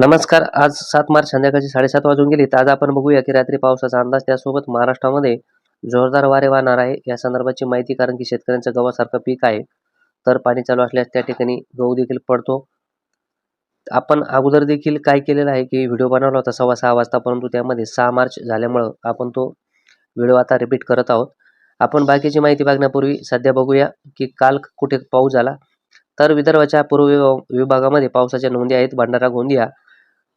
नमस्कार. आज सात मार्च संध्याकाळची साडेसात वाजून गेली. तर आज आपण बघूया की रात्री पावसाचा अंदाज त्यासोबत महाराष्ट्रामध्ये जोरदार वारे वाहणार आहे. या संदर्भाची माहिती कारण की शेतकऱ्यांचं गव्हासारखं पीक आहे. तर पाणी चालू असल्यास त्या ठिकाणी गहू देखील पडतो. आपण अगोदर देखील काय केलेलं आहे की व्हिडिओ बनवला होता सव्वा सहा वाजता परंतु त्यामध्ये सहा मार्च झाल्यामुळं आपण तो व्हिडिओ आता रिपीट करत आहोत. आपण बाकीची माहिती बघण्यापूर्वी सध्या बघूया की काल कुठे पाऊस झाला. तर विदर्भाच्या पूर्व विभागामध्ये पावसाच्या नोंदी आहेत. भंडारा गोंदिया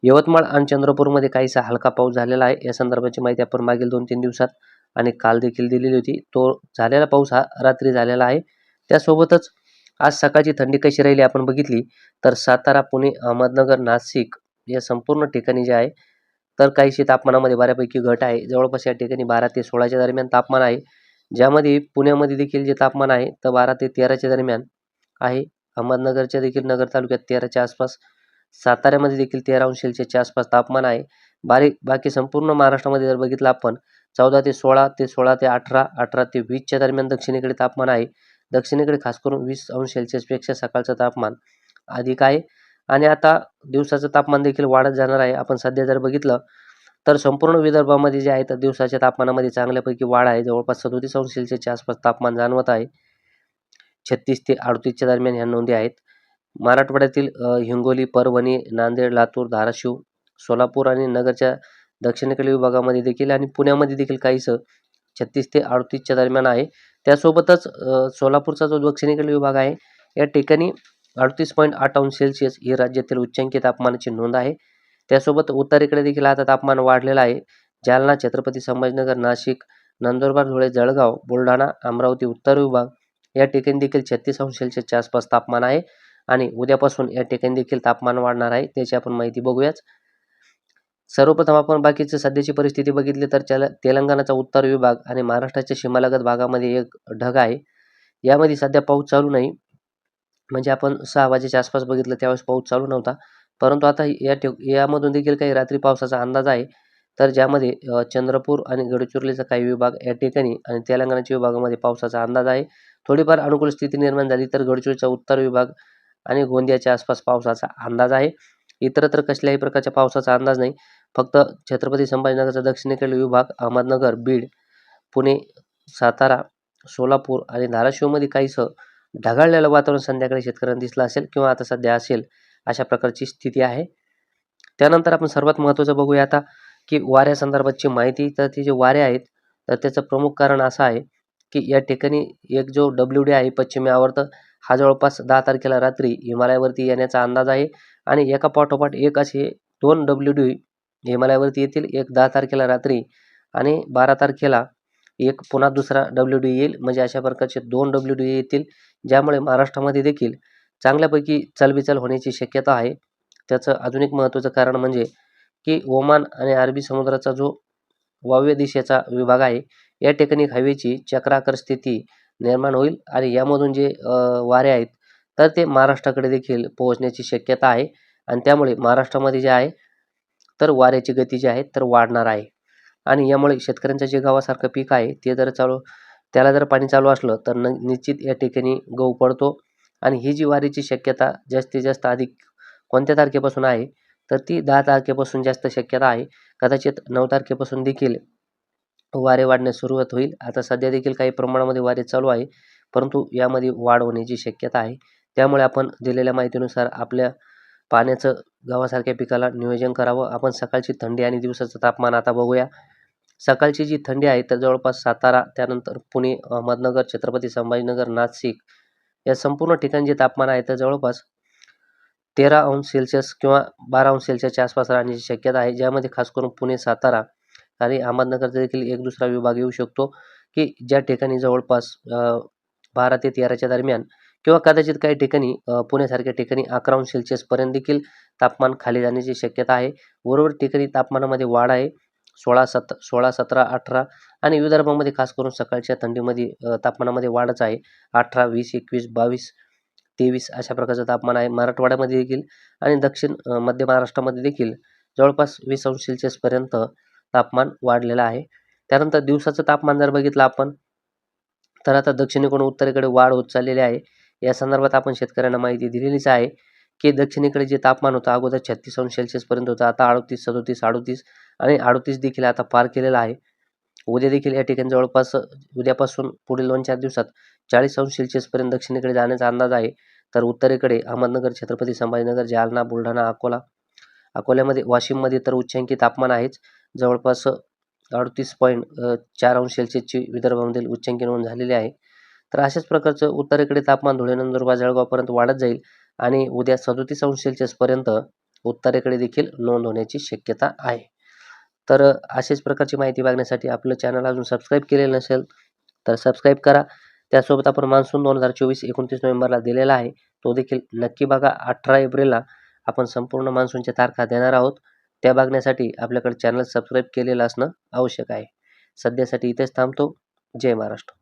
यवतमाळ आणि चंद्रपूरमध्ये काहीसा हलका पाऊस झालेला आहे. या संदर्भाची माहिती आपण मागील दोन तीन दिवसात आणि काल देखील दिलेली होती. तो झालेला पाऊस हा रात्री झालेला आहे. त्यासोबतच आज सकाळची थंडी कशी राहिली आपण बघितली तर सातारा पुणे अहमदनगर नाशिक या संपूर्ण ठिकाणी जे आहे तर काहीशी तापमानामध्ये बऱ्यापैकी घट आहे. जवळपास या ठिकाणी बारा ते सोळाच्या दरम्यान तापमान आहे. ज्यामध्ये पुण्यामध्ये देखील जे तापमान आहे तर बारा ते तेराच्या दरम्यान आहे. अहमदनगरच्या देखील नगर तालुक्यात तेराच्या आसपास साताऱ्यामध्ये देखील तेरा अंश सेल्सिअसच्या आसपास तापमान आहे. बारीक बाकी संपूर्ण महाराष्ट्रामध्ये जर बघितलं आपण चौदा ते सोळा ते सोळा ते अठरा अठरा ते वीसच्या दरम्यान दक्षिणेकडे तापमान आहे. दक्षिणेकडे खास करून वीस अंश सेल्सिअसपेक्षा सकाळचं तापमान अधिक आहे. आणि आता दिवसाचं तापमान देखील वाढत जाणार आहे. आपण सध्या जर बघितलं तर संपूर्ण विदर्भामध्ये जे आहे तर दिवसाच्या तापमानामध्ये चांगल्यापैकी वाढ आहे. जवळपास सदोतीस अंश सेल्सिअसच्या आसपास तापमान जाणवत आहे. छत्तीस ते अडतीसच्या दरम्यान ह्या नोंदी आहेत. मराठवाड्यातील हिंगोली परभणी नांदेड लातूर धाराशिव सोलापूर आणि नगरच्या दक्षिणेकडील विभागामध्ये देखील आणि पुण्यामध्ये देखील काहीसं छत्तीस ते अडतीसच्या दरम्यान आहे. त्यासोबतच सोलापूरचा जो दक्षिणेकडील विभाग आहे या ठिकाणी अडतीस पॉईंट आठ अंश सेल्सिअस ही राज्यातील उच्चांकी तापमानाची नोंद आहे. त्यासोबत उत्तरेकडे देखील आता तापमान वाढलेलं आहे. जालना छत्रपती संभाजीनगर नाशिक नंदुरबार धुळे जळगाव बुलढाणा अमरावती उत्तर विभाग या ठिकाणी देखील छत्तीस अंश सेल्सिअसच्या आसपास तापमान आहे. आणि उद्यापासून या ठिकाणी देखील तापमान वाढणार आहे त्याची आपण माहिती बघूयाच. सर्वप्रथम आपण बाकीची सध्याची परिस्थिती बघितली तर त्याला तेलंगणाचा उत्तर विभाग आणि महाराष्ट्राच्या सीमालगत भागामध्ये एक ढग आहे. यामध्ये सध्या पाऊस चालू नाही. म्हणजे आपण सहा वाजेच्या आसपास बघितलं त्यावेळेस पाऊस चालू नव्हता. परंतु आता या ठिक यामधून देखील काही रात्री पावसाचा अंदाज आहे. तर ज्यामध्ये चंद्रपूर आणि गडचिरोलीचा काही विभाग या ठिकाणी आणि तेलंगणाच्या विभागामध्ये पावसाचा अंदाज आहे. थोडीफार अनुकूल स्थिती निर्माण झाली तर गडचिरोलीचा उत्तर विभाग आणि गोंदियाच्या आसपास पावसाचा अंदाज आहे. इतरत्र कसल्याही प्रकारच्या पावसाचा अंदाज नाही. फक्त छत्रपती संभाजीनगरचा दक्षिणेकडील विभाग अहमदनगर बीड पुणे सातारा सोलापूर आणि धाराशिवमध्ये काहीसं ढगाळलेलं वातावरण संध्याकाळी शेतकऱ्यांना दिसलं असेल किंवा आता सध्या असेल अशा प्रकारची स्थिती आहे. त्यानंतर आपण सर्वात महत्त्वाचं बघूया आता की वाऱ्यासंदर्भातची माहिती तर ते जे वारे आहेत तर त्याचं प्रमुख कारण असं आहे की या ठिकाणी एक जो डब्ल्यू डी आहे पश्चिमी आवर्त हा जवळपास दहा तारखेला रात्री हिमालयावरती येण्याचा अंदाज आहे. आणि एका पाठोपाठ एक असे दोन डब्ल्यू डी हिमालयावरती येतील एक दहा तारखेला रात्री आणि बारा तारखेला एक पुन्हा दुसरा डब्ल्यू डी येईल. म्हणजे अशा प्रकारचे दोन डब्ल्यू डी येतील ज्यामुळे महाराष्ट्रामध्ये देखील चांगल्यापैकी चलबिचल होण्याची शक्यता आहे. त्याचं अजून एक महत्त्वाचं कारण म्हणजे की ओमान आणि अरबी समुद्राचा जो वाव्य दिशेचा विभाग आहे या ठिकाणी हवेची चक्राकार स्थिती निर्माण होईल आणि यामधून जे वारे आहेत तर ते महाराष्ट्राकडे देखील पोहोचण्याची शक्यता आहे. आणि त्यामुळे महाराष्ट्रामध्ये जे आहे तर वाऱ्याची गती जी आहे तर वाढणार आहे. आणि यामुळे शेतकऱ्यांचं जे गावासारखं पीक आहे ते जर चालू त्याला जर पाणी चालू असलं तर न निश्चित या ठिकाणी गहू पडतो. आणि ही जी वारीची शक्यता जास्तीत जास्त अधिक कोणत्या तारखेपासून आहे तर ती दहा तारखेपासून जास्त शक्यता आहे. कदाचित नऊ तारखेपासून देखील वारे वाढण्यास सुरुवात होईल. आता सध्या देखील काही प्रमाणामध्ये वारे चालू आहे परंतु यामध्ये वाढ होण्याची शक्यता आहे. त्यामुळे आपण दिलेल्या माहितीनुसार आपल्या पाण्याचं गव्हासारख्या पिकाला नियोजन करावं. आपण सकाळची थंडी आणि दिवसाचं तापमान आता बघूया. सकाळची जी थंडी आहे तर जवळपास सातारा त्यानंतर पुणे अहमदनगर छत्रपती संभाजीनगर नाशिक या संपूर्ण ठिकाणी जे तापमान आहे तर जवळपास तेरा अंश सेल्सिअस किंवा बारा अंश सेल्सिअसच्या आसपास राहण्याची शक्यता आहे. ज्यामध्ये खास करून पुणे सातारा आणि अहमदनगरचा देखील एक दुसरा विभाग येऊ शकतो की ज्या ठिकाणी जवळपास बारा ते तेराच्या दरम्यान किंवा कदाचित काही ठिकाणी पुण्यासारख्या ठिकाणी अकरा अंश सेल्सिअसपर्यंत देखील तापमान खाली जाण्याची शक्यता आहे. बरोबर ठिकाणी तापमानामध्ये वाढ आहे. सोळा सत सोळा सतरा अठरा आणि विदर्भामध्ये खास करून सकाळच्या थंडीमध्ये तापमानामध्ये वाढच आहे. अठरा वीस एकवीस बावीस तेवीस अशा प्रकारचं तापमान आहे. मराठवाड्यामध्ये देखील आणि दक्षिण मध्य महाराष्ट्रामध्ये देखील जवळपास वीस अंश सेल्सिअसपर्यंत तापमान वाढलेलं आहे. त्यानंतर दिवसाचं तापमान जर बघितलं आपण तर आता दक्षिणेकडून उत्तरेकडे वाढ होत चाललेली आहे. या संदर्भात आपण शेतकऱ्यांना माहिती दिलेलीच आहे की दक्षिणेकडे जे तापमान होतं अगोदर छत्तीस अंश सेल्सिअसपर्यंत होतं आता अडतीस सदोतीस अडतीस आणि अडतीस देखील आता पार केलेला आहे. उद्या देखील या ठिकाणी जवळपास उद्यापासून पुढील दोन चार दिवसात चाळीस अंश सेल्सिअसपर्यंत दक्षिणेकडे जाण्याचा अंदाज आहे. तर उत्तरेकडे अहमदनगर छत्रपती संभाजीनगर जालना बुलढाणा अकोला अकोल्यामध्ये वाशिममध्ये तर उच्चांकी तापमान आहेच. जवळपास अडतीस पॉईंट चार अंश सेल्सिअसची विदर्भामधील उच्चांकी नोंद झालेली आहे. तर अशाच प्रकारचं उत्तरेकडे तापमान धुळे नंदुरबार जळगावपर्यंत वाढत जाईल आणि उद्या सदोतीस अंश सेल्सिअसपर्यंत उत्तरेकडे देखील नोंद होण्याची शक्यता आहे. तर अशाच प्रकारची माहिती बघण्यासाठी आपलं चॅनल अजून सबस्क्राईब केलेलं नसेल तर सबस्क्राईब करा. त्यासोबत आपण मान्सून दोन हजार चोवीस एकोणतीस नोव्हेंबरला दिलेला आहे. तो देखील नक्की बघा. अठरा एप्रिलला आपण संपूर्ण मान्सूनच्या तारखा देणार आहोत. त्या बघण्यासाठी आपल्याकडे चॅनल सबस्क्राईब केलेलं असणं आवश्यक आहे. सध्यासाठी इथेच थांबतो. जय महाराष्ट्र.